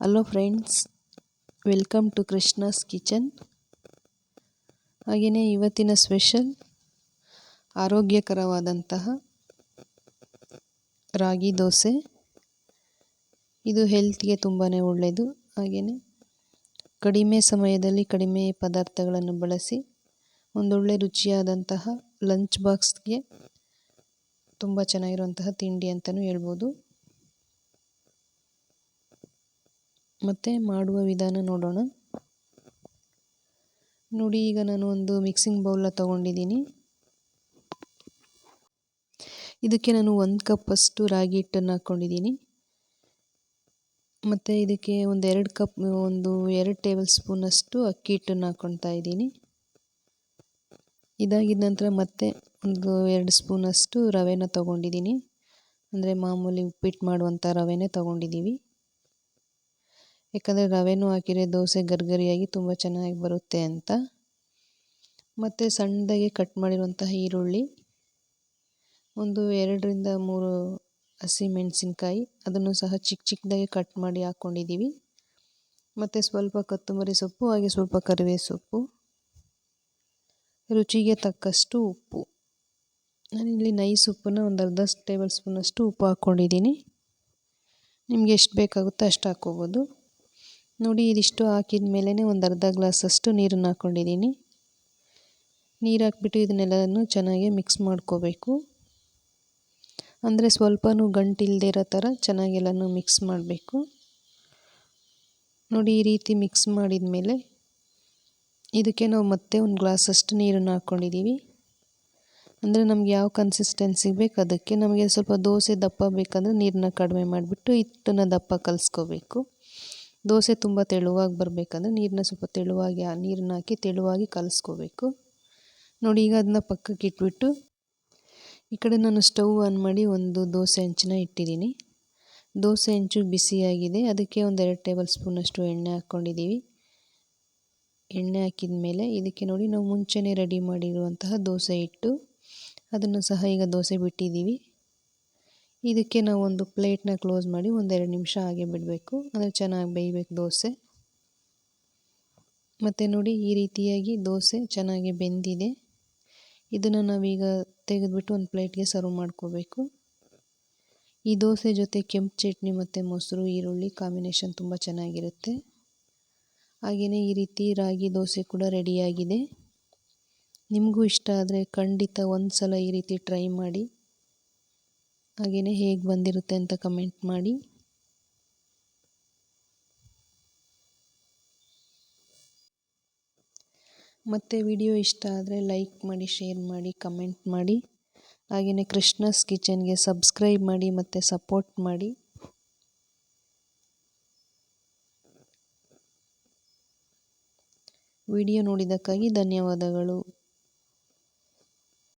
Hello friends welcome to Krishna's kitchen ಹಾಗೆಯೇ ಇವತ್ತಿನ special ಆರೋಗ್ಯಕರವಾದಂತಹ ರಾಗಿ ದೋಸೆ. ಇದು ಹೆಲ್ತ್ಗೆ ತುಂಬಾ ಒಳ್ಳೆಯದು ಹಾಗೆಯೇ ಕಡಿಮೆ ಸಮಯದಲ್ಲಿ ಕಡಿಮೆ ಪದಾರ್ಥಗಳನ್ನು ಬಳಸಿ, ಒಂದೊಳ್ಳೆ ರುಚಿಯಾದಂತಹ ಲಂಚ್ ಬಾಕ್ಸ್ಗೆ ತುಂಬ ಚೆನ್ನಾಗಿರುವಂತಹ ತಿಂಡಿ ಅಂತಲೂ ಹೇಳ್ಬೋದು. ಮತ್ತು ಮಾಡುವ ವಿಧಾನ ನೋಡೋಣ. ನೋಡಿ, ಈಗ ನಾನು ಒಂದು ಮಿಕ್ಸಿಂಗ್ ಬೌಲ್ನ ತಗೊಂಡಿದ್ದೀನಿ. ಇದಕ್ಕೆ ನಾನು ಒಂದು ಕಪ್ಪಷ್ಟು ರಾಗಿ ಹಿಟ್ಟನ್ನು ಹಾಕ್ಕೊಂಡಿದ್ದೀನಿ ಮತ್ತು ಇದಕ್ಕೆ ಒಂದು ಎರಡು ಕಪ್ ಒಂದು ಎರಡು ಟೇಬಲ್ ಸ್ಪೂನಷ್ಟು ಅಕ್ಕಿ ಹಿಟ್ಟನ್ನು ಹಾಕ್ಕೊಳ್ತಾ ಇದ್ದೀನಿ. ಇದಾಗಿದ ನಂತರ ಮತ್ತೆ ಒಂದು ಎರಡು ಸ್ಪೂನಷ್ಟು ರವೆನ ತಗೊಂಡಿದ್ದೀನಿ. ಅಂದರೆ ಮಾಮೂಲಿ ಉಪ್ಪಿಟ್ಟು ಮಾಡುವಂಥ ರವೆನೇ ತೊಗೊಂಡಿದ್ದೀವಿ. ಯಾಕಂದರೆ ರವೆನೂ ಹಾಕಿದರೆ ದೋಸೆ ಗರ್ಗರಿಯಾಗಿ ತುಂಬ ಚೆನ್ನಾಗಿ ಬರುತ್ತೆ ಅಂತ. ಮತ್ತು ಸಣ್ಣದಾಗಿ ಕಟ್ ಮಾಡಿರುವಂತಹ ಈರುಳ್ಳಿ, ಒಂದು ಎರಡರಿಂದ ಮೂರು ಹಸಿಮೆಣಸಿನ್ಕಾಯಿ ಅದನ್ನು ಸಹ ಚಿಕ್ಕ ಚಿಕ್ಕದಾಗಿ ಕಟ್ ಮಾಡಿ ಹಾಕ್ಕೊಂಡಿದ್ದೀವಿ ಮತ್ತು ಸ್ವಲ್ಪ ಕೊತ್ತಂಬರಿ ಸೊಪ್ಪು, ಹಾಗೆ ಸ್ವಲ್ಪ ಕರಿಬೇವು ಸೊಪ್ಪು. ರುಚಿಗೆ ತಕ್ಕಷ್ಟು ಉಪ್ಪು. ನಾನಿಲ್ಲಿ ನೈ ಸೊಪ್ಪನ್ನು ಒಂದು ಅರ್ಧ ಟೇಬಲ್ ಸ್ಪೂನಷ್ಟು ಉಪ್ಪು ಹಾಕ್ಕೊಂಡಿದ್ದೀನಿ ನಿಮಗೆ ಎಷ್ಟು ಬೇಕಾಗುತ್ತೋ ಅಷ್ಟು ಹಾಕ್ಕೋಬೋದು. ನೋಡಿ, ಇದಿಷ್ಟು ಹಾಕಿದ ಮೇಲೇ ಒಂದು ಅರ್ಧ ಗ್ಲಾಸಷ್ಟು ನೀರನ್ನು ಹಾಕ್ಕೊಂಡಿದ್ದೀನಿ. ನೀರು ಹಾಕ್ಬಿಟ್ಟು ಇದನ್ನೆಲ್ಲನೂ ಚೆನ್ನಾಗಿ ಮಿಕ್ಸ್ ಮಾಡ್ಕೋಬೇಕು. ಅಂದರೆ ಸ್ವಲ್ಪನೂ ಗಂಟಿಲ್ಲದೆ ಇರೋ ಥರ ಚೆನ್ನಾಗೆಲ್ಲನೂ ಮಿಕ್ಸ್ ಮಾಡಬೇಕು. ನೋಡಿ, ಈ ರೀತಿ ಮಿಕ್ಸ್ ಮಾಡಿದ ಮೇಲೆ ಇದಕ್ಕೆ ನಾವು ಮತ್ತೆ ಒಂದು ಗ್ಲಾಸಷ್ಟು ನೀರನ್ನು ಹಾಕ್ಕೊಂಡಿದ್ದೀವಿ. ಅಂದರೆ ನಮ್ಗೆ ಯಾವ ಕನ್ಸಿಸ್ಟೆನ್ಸಿ ಬೇಕು ಅದಕ್ಕೆ ನಮಗೆ ಸ್ವಲ್ಪ ದೋಸೆ ದಪ್ಪ ಬೇಕಂದರೆ ನೀರನ್ನ ಕಡಿಮೆ ಮಾಡಿಬಿಟ್ಟು ಹಿಟ್ಟನ್ನು ದಪ್ಪ ಕಲಿಸ್ಕೋಬೇಕು. ದೋಸೆ ತುಂಬ ತೆಳುವಾಗಿ ಬರಬೇಕಂದ್ರೆ ನೀರನ್ನ ಸ್ವಲ್ಪ ತೆಳುವಾಗಿ ನೀರನ್ನ ಹಾಕಿ ತೆಳುವಾಗಿ ಕಲಿಸ್ಕೋಬೇಕು. ನೋಡಿ, ಈಗ ಅದನ್ನ ಪಕ್ಕಕ್ಕೆ ಇಟ್ಬಿಟ್ಟು ಈ ಕಡೆ ನಾನು ಸ್ಟವ್ ಆನ್ ಮಾಡಿ ಒಂದು ದೋಸೆ ಹಂಚಿನ ಇಟ್ಟಿದ್ದೀನಿ. ದೋಸೆ ಹಂಚು ಬಿಸಿಯಾಗಿದೆ ಅದಕ್ಕೆ ಒಂದು ಎರಡು ಟೇಬಲ್ ಸ್ಪೂನಷ್ಟು ಎಣ್ಣೆ ಹಾಕ್ಕೊಂಡಿದ್ದೀವಿ. ಎಣ್ಣೆ ಹಾಕಿದ ಮೇಲೆ ಇದಕ್ಕೆ ನೋಡಿ, ನಾವು ಮುಂಚೆನೇ ರೆಡಿ ಮಾಡಿರುವಂತಹ ದೋಸೆ ಇಟ್ಟು ಅದನ್ನು ಸಹ ಈಗ ದೋಸೆ ಬಿಟ್ಟಿದ್ದೀವಿ. ಇದಕ್ಕೆ ನಾವು ಒಂದು ಪ್ಲೇಟ್ನ ಕ್ಲೋಸ್ ಮಾಡಿ ಒಂದೆರಡು ನಿಮಿಷ ಹಾಗೆ ಬಿಡಬೇಕು. ಅಂದರೆ ಚೆನ್ನಾಗಿ ಬೇಯಬೇಕು ದೋಸೆ. ಮತ್ತು ನೋಡಿ ಈ ರೀತಿಯಾಗಿ ದೋಸೆ ಚೆನ್ನಾಗಿ ಬೆಂದಿದೆ. ಇದನ್ನು ನಾವೀಗ ತೆಗೆದುಬಿಟ್ಟು ಒಂದು ಪ್ಲೇಟ್ಗೆ ಸರ್ವ್ ಮಾಡ್ಕೋಬೇಕು. ಈ ದೋಸೆ ಜೊತೆ ಕೆಂಪು ಚಟ್ನಿ ಮತ್ತು ಮೊಸರು, ಈರುಳ್ಳಿ ಕಾಂಬಿನೇಷನ್ ತುಂಬ ಚೆನ್ನಾಗಿರುತ್ತೆ. ಹಾಗೆಯೇ ಈ ರೀತಿ ರಾಗಿ ದೋಸೆ ಕೂಡ ರೆಡಿಯಾಗಿದೆ. ನಿಮಗೂ ಇಷ್ಟ ಆದರೆ ಖಂಡಿತ ಒಂದು ಸಲ ಈ ರೀತಿ ಟ್ರೈ ಮಾಡಿ. ಹಾಗೆಯೇ ಹೇಗೆ ಬಂದಿರುತ್ತೆ ಅಂತ ಕಮೆಂಟ್ ಮಾಡಿ. ಮತ್ತು ವಿಡಿಯೋ ಇಷ್ಟ ಆದರೆ ಲೈಕ್ ಮಾಡಿ ಶೇರ್ ಮಾಡಿ ಕಮೆಂಟ್ ಮಾಡಿ. ಹಾಗೆಯೇ ಕೃಷ್ಣಸ್ ಕಿಚನ್ಗೆ ಸಬ್ಸ್ಕ್ರೈಬ್ ಮಾಡಿ, ಮತ್ತು ಸಪೋರ್ಟ್ ಮಾಡಿ. ವಿಡಿಯೋ ನೋಡಿದ್ದಕ್ಕಾಗಿ ಧನ್ಯವಾದಗಳು.